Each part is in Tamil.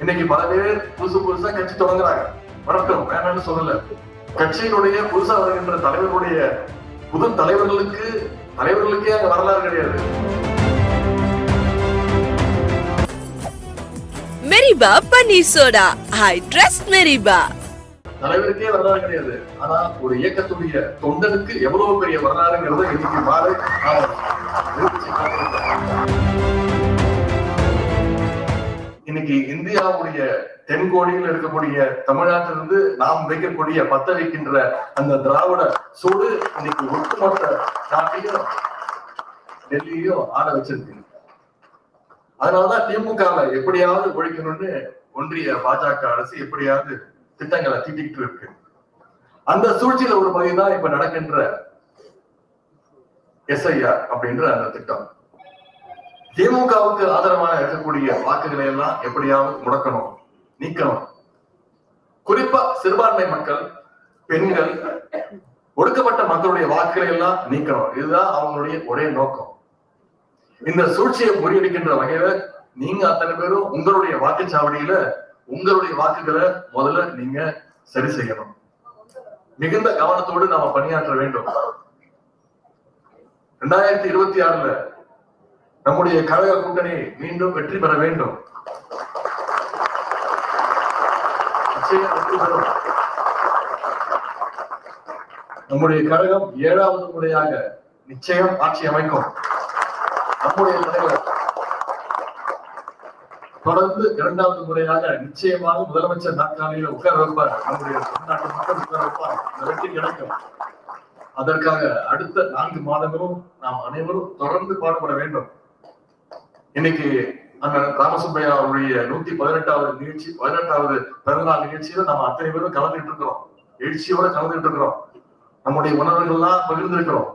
இன்னைக்கு பல பேர் புதுசு புதுசா கட்சி தொடங்குறாங்க. வரட்டும் வேணாம்னு சொல்லல. கட்சியினுடைய புதுசா வருகின்ற தலைவர்களுடைய புது தலைவர்களுக்கு தலைவர்களுக்கே அங்க வரலாறு கிடையாது. மெரிபா பன்னீர் சோடா. I trust மெரிபா. தலைவருக்கே வரலாறு கிடையாது. ஆனா ஒரு இயக்கத்துடைய தொண்டனுக்கு எவ்வளவு பெரிய வரலாறுங்கிறத இன்னைக்கு மாறு இந்தியாவுடைய தென்கோடியில் இருக்கக்கூடிய தமிழ்நாட்டிலிருந்து நாம் வைக்கக்கூடிய பத்த வைக்கின்ற அந்த திராவிட சூடு இன்னைக்கு ஒட்டுமொத்த நாட்டையும் டெல்லியும் ஆட வச்சிருக்கு அதனாலதான் திமுகவை எப்படியாவது ஒழிக்கணும்னு ஒன்றிய பாஜக அரசு எப்படியாவது திட்டங்களை தீட்டிக்கிட்டு இருக்கு. அந்த சூழ்ச்சியில ஒரு பகுதி தான் இப்ப நடக்கின்ற எஸ்ஐஆர் அப்படின்ற அந்த திட்டம். திமுகவுக்கு ஆதரவாக இருக்கக்கூடிய வாக்குகளை எல்லாம் எப்படியாவது முடக்கணும் நீக்கணும். குறிப்பா சிறுபான்மை மக்கள் பெண்கள் ஒடுக்கப்பட்ட மக்களுடைய வாக்குகளை எல்லாம் நீக்கணும். இதுதான் அவங்களுடைய ஒரே நோக்கம். இந்த சூழ்ச்சியை முறியடிக்கின்ற வகையில நீங்க அத்தனை பேரும் உங்களுடைய வாக்குச்சாவடியில உங்களுடைய வாக்குகளை முதல்ல நீங்க சரி செய்யணும். மிகுந்த கவனத்தோடு நாம பணியாற்ற வேண்டும். ரெண்டாயிரத்தி இருபத்தி ஆறுல நம்முடைய கழக கூட்டணி மீண்டும் வெற்றி பெற வேண்டும். நம்முடைய கழகம் ஏழாவது முறையாக நிச்சயம் ஆட்சி அமைக்கும். நம்முடைய தலைவர் தொடர்ந்து இரண்டாவது முறையாக நிச்சயமாக முதலமைச்சர் நாற்காலியில் உட்கார வைப்பார். நம்முடைய தமிழ்நாட்டு மக்கள் உட்கார வைப்பார். வெற்றி கிடைக்கும். அதற்காக அடுத்த நான்கு மாதங்களும் நாம் அனைவரும் தொடர்ந்து பாடுபட வேண்டும். இன்னைக்கு அண்ணன் ராமசுப்பையா அவருடைய நூத்தி பதினெட்டாவது நிகழ்ச்சி பதினெட்டாவது பிறந்தநாள் நிகழ்ச்சியில நம்ம அத்தனை பேரும் கலந்துட்டு இருக்கிறோம். எழுச்சியோட கலந்துட்டு இருக்கிறோம். நம்முடைய உணர்வுகள்லாம் பகிர்ந்திருக்கிறோம்.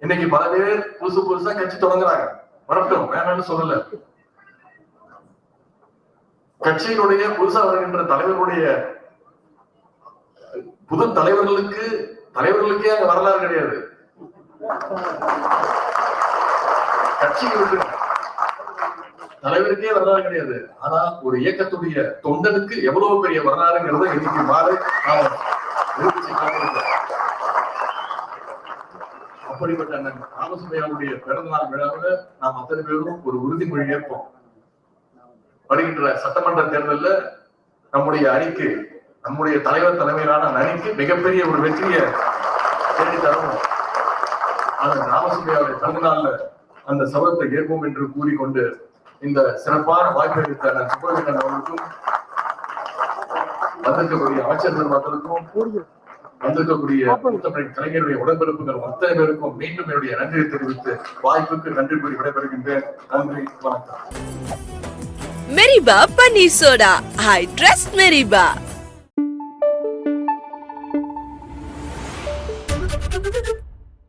இன்னைக்கு பல பேர் புதுசு புதுசா கட்சி தொடங்குறாங்க. வரட்டும் வேணாம்னு சொல்லல. கட்சியினுடைய புதுசா வருகின்ற தலைவர்களுடைய புது தலைவர்களுக்கு தலைவர்களுக்கே அங்க வரலாறு கிடையாது. கட்சிகளுக்கு தலைவருக்கே வரலாறு கிடையாது. ஆனா ஒரு இயக்கத்துடைய தொண்டனுக்கு எவ்வளவு பெரிய வரலாறுங்கிறத இன்னைக்கு மாறு அப்படிப்பட்ட ராமசுமையாவுடைய பிறந்த நாள் விழாவில் நாம் அத்தனை பேரும் ஒரு உறுதிமொழி ஏற்போம். வருகின்ற சட்டமன்ற தேர்தல்ல நம்முடைய அணிக்கு நம்முடைய தலைவர் தலைமையிலான அணிக்கு மிகப்பெரிய ஒரு வெற்றியை தேடி தரணும் அந்த ராமசுமையாவுடைய பிறந்த நாள்ல அந்த சபத்தை ஏற்போம் என்று கூறிக்கொண்டு இந்த சிறப்பான வாய்ப்பை சுப்பிரமணியன் அவர்களுக்கும் வந்திருக்கக்கூடிய அமைச்சர்கள் மக்களுக்கும் வந்திருக்கக்கூடிய முத்தமிழ் கலைஞருடைய உடன்பிறப்புகள் அத்தனை பேருக்கும் மீண்டும் என்னுடைய நன்றியை தெரிவித்து வாய்ப்புக்கு நன்றி கூறி விடைபெறுகின்றேன். நன்றி வணக்கம். மெரிபா பன்னீர் சோடா. I trust மெரிபா